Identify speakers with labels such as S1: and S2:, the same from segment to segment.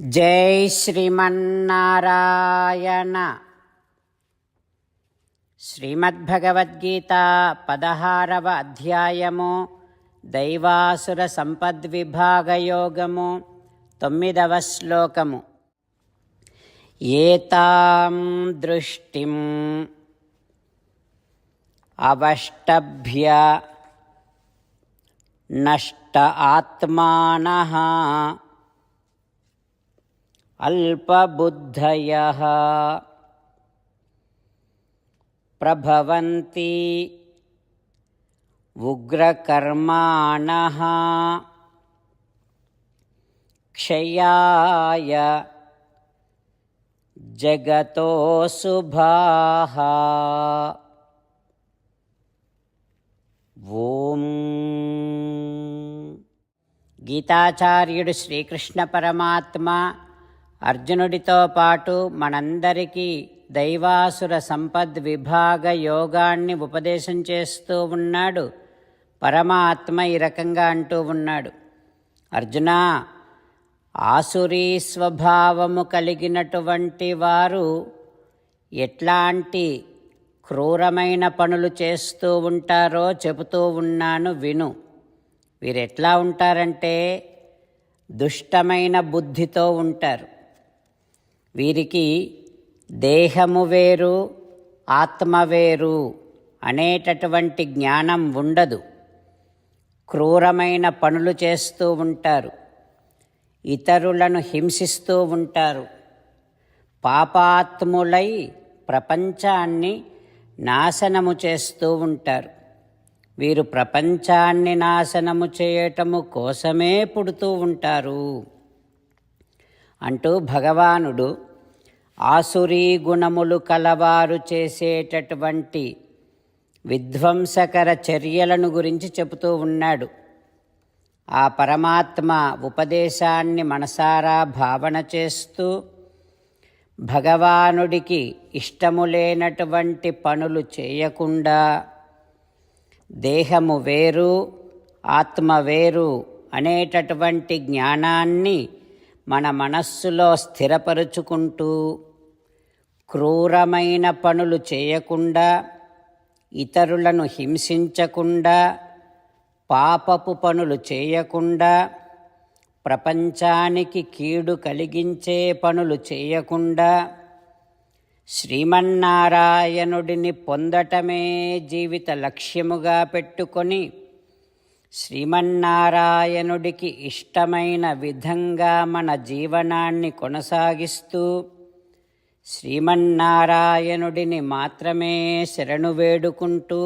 S1: జై శ్రీమన్నారాయణ. శ్రీమద్భగవద్గీత పదహారవ అధ్యాయము దైవాసుర సంపద్విభాగయోగము తొమ్మిదవ శ్లోకము. ఏతాం దృష్టిం అవష్టభ్య నష్ట ఆత్మానః अल्पबुद्धयः प्रभवन्ति उग्रकर्माणः क्षयाय जगतो शुभाः ఓం గీతాచార్యుడు శ్రీకృష్ణ పరమాత్మ అర్జునుడితో పాటు మనందరికీ దైవాసుర సంపద్ విభాగ యోగాన్ని ఉపదేశం చేస్తూ ఉన్నాడు. పరమాత్మ ఈ రకంగా అంటూ ఉన్నాడు. అర్జున ఆసురీ స్వభావము కలిగినటువంటి వారు ఎట్లాంటి క్రూరమైన పనులు చేస్తూ ఉంటారో చెబుతూ ఉన్నాను విను. వీరెట్లా ఉంటారంటే దుష్టమైన బుద్ధితో ఉంటారు. వీరికి దేహము వేరు ఆత్మ వేరు అనేటటువంటి జ్ఞానం ఉండదు. క్రూరమైన పనులు చేస్తూ ఉంటారు. ఇతరులను హింసిస్తూ ఉంటారు. పాపాత్ములై ప్రపంచాన్ని నాశనము చేస్తూ ఉంటారు. వీరు ప్రపంచాన్ని నాశనము చేయటము కోసమే పుడుతూ ఉంటారు. అంటూ భగవానుడు ఆసురీ గుణములు కలవారు చేసేటటువంటి విధ్వంసకర చర్యలను గురించి చెబుతూ ఉన్నాడు. ఆ పరమాత్మ ఉపదేశాన్ని మనసారా భావన చేస్తూ భగవానుడికి ఇష్టము లేనటువంటి పనులు చేయకుండా దేహము వేరు ఆత్మ వేరు అనేటటువంటి జ్ఞానాన్ని మన మనస్సులో స్థిరపరుచుకుంటూ క్రూరమైన పనులు చేయకుండా ఇతరులను హింసించకుండా పాపపు పనులు చేయకుండా ప్రపంచానికి కీడు కలిగించే పనులు చేయకుండా శ్రీమన్నారాయణుడిని పొందటమే జీవిత లక్ష్యముగా పెట్టుకొని శ్రీమన్నారాయణుడికి ఇష్టమైన విధంగా మన జీవనాన్ని కొనసాగిస్తూ శ్రీమన్నారాయణుడిని మాత్రమే శరణు వేడుకుంటూ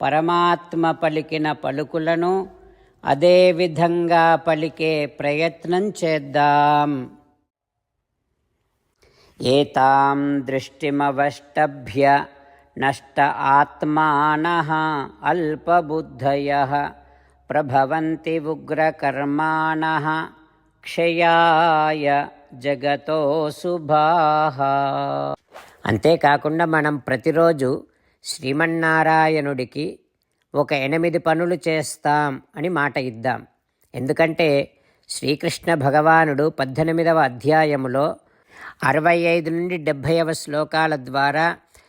S1: పరమాత్మ పలికిన పలుకులను అదే విధంగా పలికే ప్రయత్నం చేద్దాం. ఏతాం దృష్టిమవష్టభ్య నష్ట ఆత్మాన అల్పబుద్ధయ ప్రభవంతి ఉగ్రకర్మాణ క్షయాయ జగతో శుభాహ అంతేకాకుండా మనం ప్రతిరోజు శ్రీమన్నారాయణుడికి ఒక ఎనిమిది పనులు చేస్తాం అని మాట ఇద్దాం. ఎందుకంటే శ్రీకృష్ణ భగవానుడు పద్దెనిమిదవ అధ్యాయములో అరవై ఐదు నుండి డెబ్భైవ శ్లోకాల ద్వారా